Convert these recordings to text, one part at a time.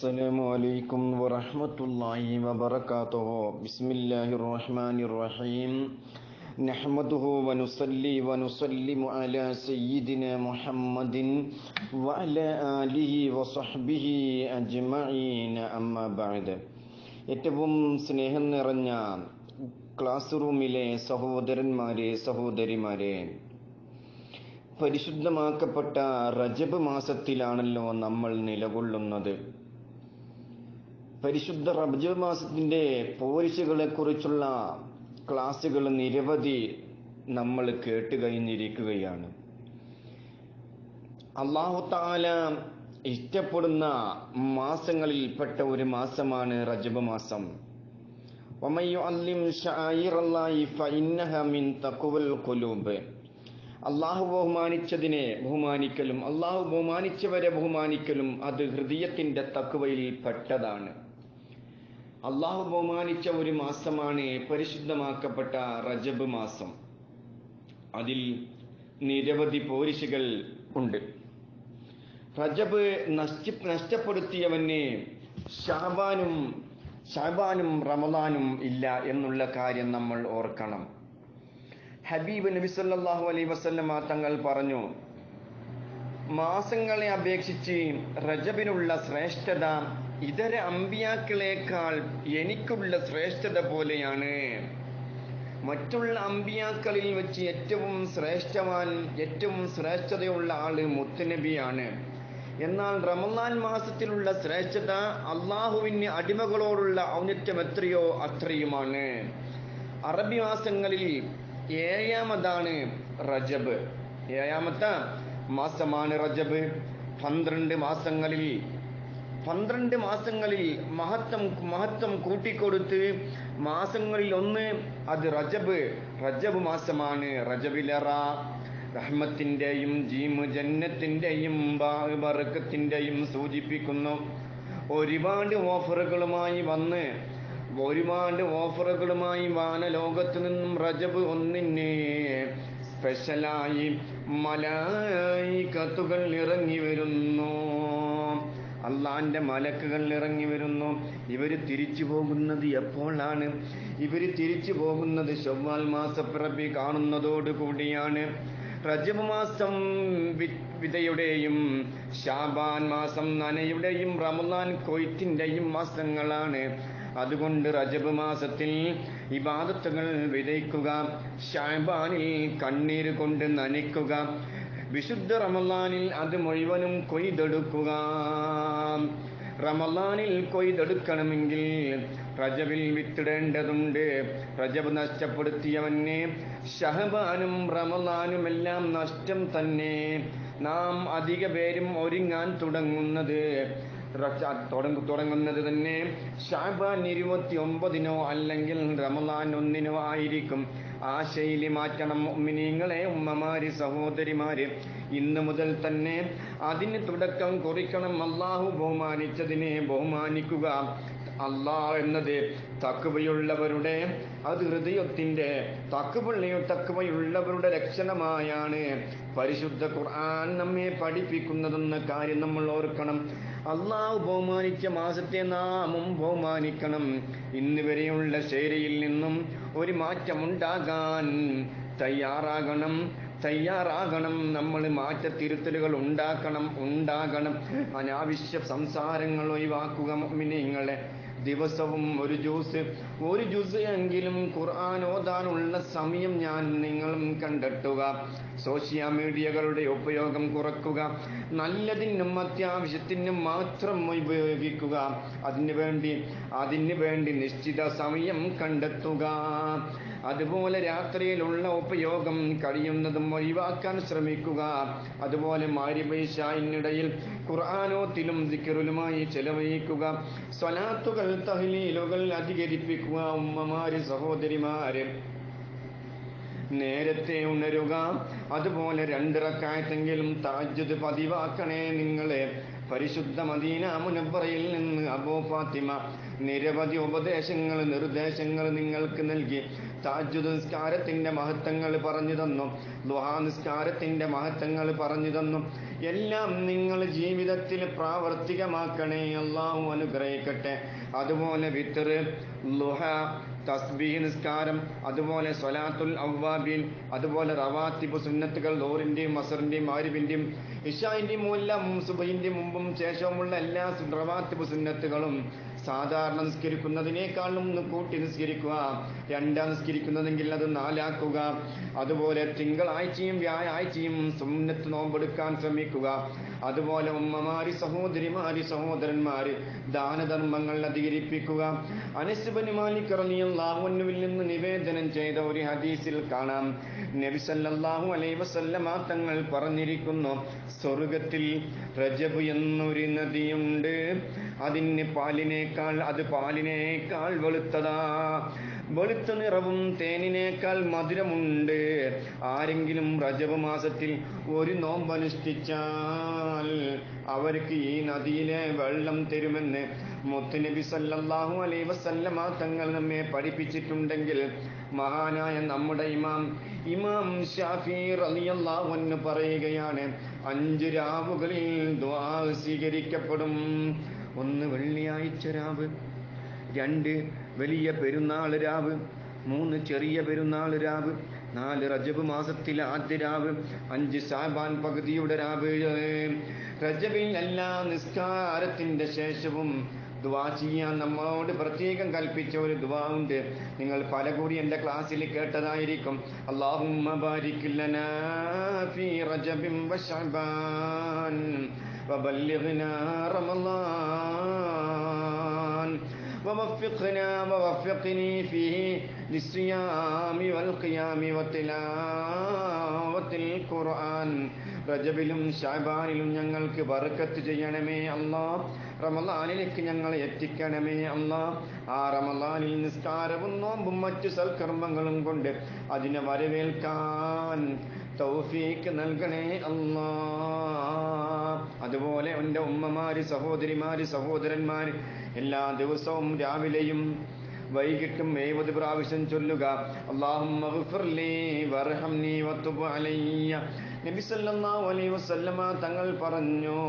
السلام عليكم ورحمة الله وبركاته بسم الله الرحمن الرحيم نحمده ونصلي ونسلم على سيدنا محمد وعلى آله وصحبه أجمعين أما بعد ഏറ്റവും സ്നേഹം നിറഞ്ഞ ക്ലാസ് റൂമിലെ സഹോദരന്മാരെ സഹോദരിമാരെ പരിശുദ്ധമാക്കപ്പെട്ട റജബ് മാസത്തിലാണല്ലോ നമ്മൾ നിലകൊള്ളുന്നത് പരിശുദ്ധ റബ്ജ മാസത്തിന്റെ പോരിശകളെ കുറിച്ചുള്ള ക്ലാസ്സുകൾ നിരവധി നമ്മൾ കേട്ട് കഴിഞ്ഞിരിക്കുകയാണ്. അള്ളാഹുത്താല ഇഷ്ടപ്പെടുന്ന മാസങ്ങളിൽപ്പെട്ട ഒരു മാസമാണ് റജബ് മാസം. അള്ളാഹു ബഹുമാനിച്ചതിനെ ബഹുമാനിക്കലും അള്ളാഹു ബഹുമാനിച്ചവരെ ബഹുമാനിക്കലും അത് ഹൃദയത്തിന്റെ തക്കുവയിൽ പെട്ടതാണ്. അള്ളാഹു ബഹുമാനിച്ച ഒരു മാസമാണ് പരിശുദ്ധമാക്കപ്പെട്ട റജബ് മാസം. അതിൽ നിരവധി പോരിശുകൾ ഉണ്ട്. റജബ് നഷ്ട നഷ്ടപ്പെടുത്തിയവന് ഷാബാനും ഷാബാനും റമദാനും ഇല്ല എന്നുള്ള കാര്യം നമ്മൾ ഓർക്കണം. ഹബീബ് നബി സല്ലാഹു അലൈ വസല്ലമ തങ്ങൾ പറഞ്ഞു മാസങ്ങളെ അപേക്ഷിച്ച് റജബിനുള്ള ശ്രേഷ്ഠത ഇതര അമ്പിയാക്കളേക്കാൾ എനിക്കുള്ള ശ്രേഷ്ഠത പോലെയാണ്. മറ്റുള്ള അമ്പിയാക്കളിൽ വെച്ച് ഏറ്റവും ശ്രേഷ്ഠവാൻ ഏറ്റവും ശ്രേഷ്ഠതയുള്ള ആൾ മുത്തനബിയാണ്. എന്നാൽ റമദാൻ മാസത്തിലുള്ള ശ്രേഷ്ഠത അള്ളാഹുവിന് അടിമകളോടുള്ള ഔന്നത്യം എത്രയോ അത്രയുമാണ്. അറബി മാസങ്ങളിൽ ഏഴാമതാണ് റജബ്. ഏഴാമത്തെ മാസമാണ് റജബ്. പന്ത്രണ്ട് മാസങ്ങളിൽ പന്ത്രണ്ട് മാസങ്ങളിൽ മഹത്വം മഹത്വം കൂട്ടിക്കൊടുത്ത് മാസങ്ങളിൽ ഒന്ന് അത് റജബ് റജബ് മാസമാണ്. റജബിലറ റഹ്മത്തിന്റെയും ജീമ് ജന്നത്തിന്റെയും ബർക്കത്തിന്റെയും സൂചിപ്പിക്കുന്നു. ഒരുപാട് ഓഫറുകളുമായി വന്ന് ഒരുപാട് ഓഫറുകളുമായി വാനലോകത്ത് നിന്നും റജബ് ഒന്നിന് സ്പെഷ്യലായി മലായി കത്തുകൾ ഇറങ്ങി വരുന്നു. അള്ളാന്റെ മലക്കുകൾ ഇറങ്ങി വരുന്നു. ഇവർ തിരിച്ചു പോകുന്നത് എപ്പോഴാണ്? ഇവർ തിരിച്ചു പോകുന്നത് ചൊവ്വാൽ മാസപ്പിറപ്പി കാണുന്നതോട് കൂടിയാണ്. റജബ് മാസം വിതയുടെയും ഷാബാൻ മാസം നനയുടെയും റമദാൻ കൊയ്ത്തിന്റെയും മാസങ്ങളാണ്. അതുകൊണ്ട് റജബ് മാസത്തിൽ ഇബാദത്തുകൾ വിതയ്ക്കുക ഷാബാനിൽ കണ്ണീര് കൊണ്ട് നനയ്ക്കുക വിശുദ്ധ റമലാനിൽ അത് മുഴുവനും കൊയ്തെടുക്കുക റമലാനിൽ കൊയ്തെടുക്കണമെങ്കിൽ റജബിൽ വിത്തിടേണ്ടതുണ്ട്. റജബ് നഷ്ടപ്പെടുത്തിയവനെ ഷഹബാനും റമലാനും എല്ലാം നഷ്ടം തന്നെ. നാം അധിക പേരും ഒരുങ്ങാൻ തുടങ്ങുന്നത് തുടങ്ങുന്നത് തന്നെ ഷാബാൻ ഇരുപത്തി ഒമ്പതിനോ അല്ലെങ്കിൽ റമലാൻ ഒന്നിനോ ആയിരിക്കും. ആ ശൈലി മാറ്റണം ഉമ്മിനീങ്ങളെ ഉമ്മമാര് സഹോദരിമാര്. ഇന്ന് മുതൽ തന്നെ അതിന് തുടക്കം കുറിക്കണം. അള്ളാഹു ബഹുമാനിച്ചതിനെ ബഹുമാനിക്കുക. അള്ളാ എന്നത് തക്കുവയുള്ളവരുടെ അത് ഹൃദയത്തിന്റെ തക്കുപള്ളിയും തക്കുവയുള്ളവരുടെ ലക്ഷണമായാണ്. പരിശുദ്ധ ഖുർആൻ നമ്മെ പഠിപ്പിക്കുന്നതെന്ന കാര്യം നമ്മൾ ഓർക്കണം. അള്ളാഹു ബഹുമാനിച്ച മാസത്തെ നാമും ബഹുമാനിക്കണം. ഇന്ന് വരെയുള്ള ശേരിയിൽ നിന്നും ഒരു മാറ്റമുണ്ടാകാൻ തയ്യാറാകണം. തയ്യാറാകണം. നമ്മൾ മാറ്റ തിരുത്തലുകൾ ഉണ്ടാക്കണം. ഉണ്ടാകണം. അനാവശ്യ സംസാരങ്ങൾ ഒഴിവാക്കുക മിനിങ്ങളെ ദിവസവും ഒരു ജ്യൂസ് ഒരു ജ്യൂസ് എങ്കിലും ഖുർആൻ ഓതാനുള്ള സമയം ഞാൻ നിങ്ങളും കണ്ടെത്തുക. സോഷ്യൽ മീഡിയകളുടെ ഉപയോഗം കുറക്കുക. നല്ലതിനും അത്യാവശ്യത്തിനും മാത്രം ഉപയോഗിക്കുക. അതിനു വേണ്ടി അതിനു വേണ്ടി നിശ്ചിത സമയം കണ്ടെത്തുക. അതുപോലെ രാത്രിയിലുള്ള ഉപയോഗം കഴിയുന്നതും ഒഴിവാക്കാൻ ശ്രമിക്കുക. അതുപോലെ മാരിപൈശായിനിടയിൽ ഖുർആാനോത്തിലും ദിക്കറിലുമായി ചെലവഴിക്കുക. സ്വലാത്തുകൾ തഹ്ലീലുകൾ അധികരിപ്പിക്കുക. ഉമ്മമാര് സഹോദരിമാര് നേരത്തെ ഉണരുക. അതുപോലെ രണ്ടിറക്കായത്തെങ്കിലും താജ്ജത് പതിവാക്കണേ നിങ്ങളെ. പരിശുദ്ധ മദീന മുനബ്ബറയിൽ നിന്ന് അബോ ഫാത്തിമ നിരവധി ഉപദേശങ്ങൾ നിർദ്ദേശങ്ങൾ നിങ്ങൾക്ക് നൽകി. താജുദ് നിസ്കാരത്തിന്റെ മഹത്വങ്ങൾ പറഞ്ഞു തന്നു. ദുഹാ നിസ്കാരത്തിന്റെ മഹത്വങ്ങൾ പറഞ്ഞു തന്നു. എല്ലാം നിങ്ങൾ ജീവിതത്തിൽ പ്രാവർത്തികമാക്കണേ. അള്ളാഹു അനുഗ്രഹിക്കട്ടെ. അതുപോലെ വിത്തറ് ലുഹ തസ്ബീഹ് നിസ്കാരം അതുപോലെ സ്വലാത്തുൽ ഔവാബീൻ അതുപോലെ റവാത്തിബ് സുന്നത്തുകൾ ലോറിന്റെയും അസറിന്റെയും ആരിബിന്റെയും ഇഷായിന്റെയും എല്ലാം സുബൈന്റെ മുമ്പും ശേഷവുമുള്ള എല്ലാ റവാത്തിബ് സുന്നത്തുകളും സാധാരണ നിസ്കരിക്കുന്നതിനേക്കാളും കൂട്ടി നിസ്കരിക്കുക. രണ്ടാം നിസ്കരിക്കുന്നതെങ്കിൽ അത് നാലാക്കുക. അതുപോലെ തിങ്കളാഴ്ചയും വ്യാഴാഴ്ചയും സുന്നത്ത് നോമ്പെടുക്കാൻ ശ്രമിക്കുക. അതുപോലെ ഉമ്മമാരി സഹോദരിമാരി സഹോദരന്മാര് ദാനധർമ്മങ്ങൾ അധികരിപ്പിക്കുക. അനസുബന് മാലിക് റളിയല്ലാഹുവിൽ നിന്ന് നിവേദനം ചെയ്ത ഒരു ഹദീസിൽ കാണാം. നബി സല്ലല്ലാഹു അലൈഹി വസല്ലമ തങ്ങൾ പറഞ്ഞിരിക്കുന്നു സ്വർഗത്തിൽ റജബ് എന്നൊരു നദിയുണ്ട്. അതിന് പാലിനേക്കാൾ അത് പാലിനേക്കാൾ വെളുത്തതാ. വെളുത്ത നിറവും തേനിനേക്കാൾ മധുരമുണ്ട്. ആരെങ്കിലും റജബ് മാസത്തിൽ ഒരു നോമ്പനുഷ്ഠിച്ചാൽ അവർക്ക് ഈ നദിയിലെ വെള്ളം തരുമെന്ന് മുത്തുനബി സല്ലാഹു അലൈ വസല്ലമ തങ്ങൾ നമ്മെ പഠിപ്പിച്ചിട്ടുണ്ടെങ്കിൽ മഹാനായ നമ്മുടെ ഇമാം ഇമാം ഷാഫി അൻഹു പറയുകയാണ് അഞ്ച് രാവുകളിൽ ദുആ സ്വീകരിക്കപ്പെടും. ഒന്ന് വെള്ളിയാഴ്ച രാവ് രണ്ട് വലിയ പെരുന്നാൾ രാവ് മൂന്ന് ചെറിയ പെരുന്നാൾ രാവ് നാല് റജബ് മാസത്തിലെ ആദ്യ രാവ് അഞ്ച് സാബാൻ പകുതിയുടെ രാവ്. റജബിൽ എല്ലാ നിസ്കാരത്തിന്റെ ശേഷവും ദ്വാ ചെയ്യാൻ നമ്മളോട് പ്രത്യേകം കൽപ്പിച്ച ഒരു ദ്വാ ഉണ്ട്. നിങ്ങൾ പല കൂടി എന്റെ ക്ലാസ്സിൽ കേട്ടതായിരിക്കും. അള്ളാഹുമ്മ ബാരിക്കില്ലന ഫീ റജബിൻ വശബാൻ വബല്ലിഗ്നാ ووفقنا ووفقني فيه للصيام والقيام وتلاوة القرآن റജബിലും ഷാബാനിലും ഞങ്ങൾക്ക് ബർക്കത്ത് ചെയ്യണമേ അല്ലാ റമലാനിലേക്ക് ഞങ്ങളെ എത്തിക്കണമേ അല്ലാ ആ റമലാനിൽ നിസ്കാരവും നോമ്പും മറ്റു സൽക്കർമ്മങ്ങളും കൊണ്ട് അതിനെ വരവേൽക്കാൻ തൗഫീക്ക് നൽകണേ അല്ലാ അതുപോലെ എന്റെ ഉമ്മമാര് സഹോദരിമാര് സഹോദരന്മാര് എല്ലാ ദിവസവും രാവിലെയും വൈകിട്ടും എഴുപത് പ്രാവശ്യം ചൊല്ലുക. അള്ളാഹു തങ്ങൾ പറഞ്ഞു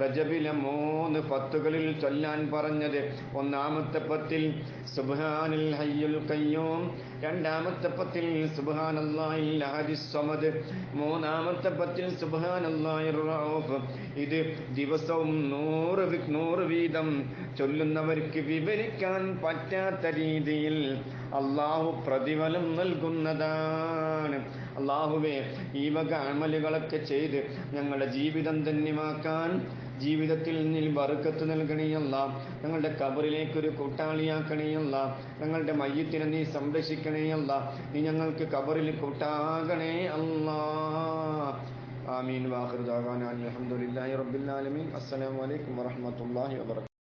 റജബിലെ മൂന്ന് പത്തുകളിൽ ചൊല്ലാൻ പറഞ്ഞത്. ഒന്നാമത്തെ പത്തിൽ സുബാനിൽ ഹയ്യുൽ കയ്യൂം രണ്ടാമത്തെ പത്തിൽ സുബ്ഹാനല്ലാഹിൽ അഹദിസ് സമദ് മൂന്നാമത്തെ പത്തിൽ സുബ്ഹാനല്ലാഹിർ റഊഫ്. ഇത് ദിവസവും നൂറ് നൂറ് വീതം ചൊല്ലുന്നവർക്ക് വിവരിക്കാൻ പറ്റാത്ത രീതിയിൽ അള്ളാഹു പ്രതിഫലം നൽകുന്നതാണ്. അള്ളാഹുവെ ഈ വക അമലുകളൊക്കെ ചെയ്ത് ഞങ്ങളുടെ ജീവിതം ധന്യമാക്കാൻ ജീവിതത്തിൽ നീ ബറുക്കത്ത് നൽകണിയല്ല. ഞങ്ങളുടെ കബറിലേക്കൊരു കൂട്ടാളിയാക്കണിയല്ല. ഞങ്ങളുടെ മയ്യത്തിനെ നീ സംരക്ഷിക്കണേയല്ല. നീ ഞങ്ങൾക്ക് കബറിൽ കൂട്ടാകണേ അല്ലാ. ആമീൻ. വാഹൃദാൻ അലഹമുല്ലാ റബ്ബിൽ ആലമീൻ. അസ്സലാമു അലൈക്കും വറഹ്മത്തുള്ളാഹി വബറകാതുഹു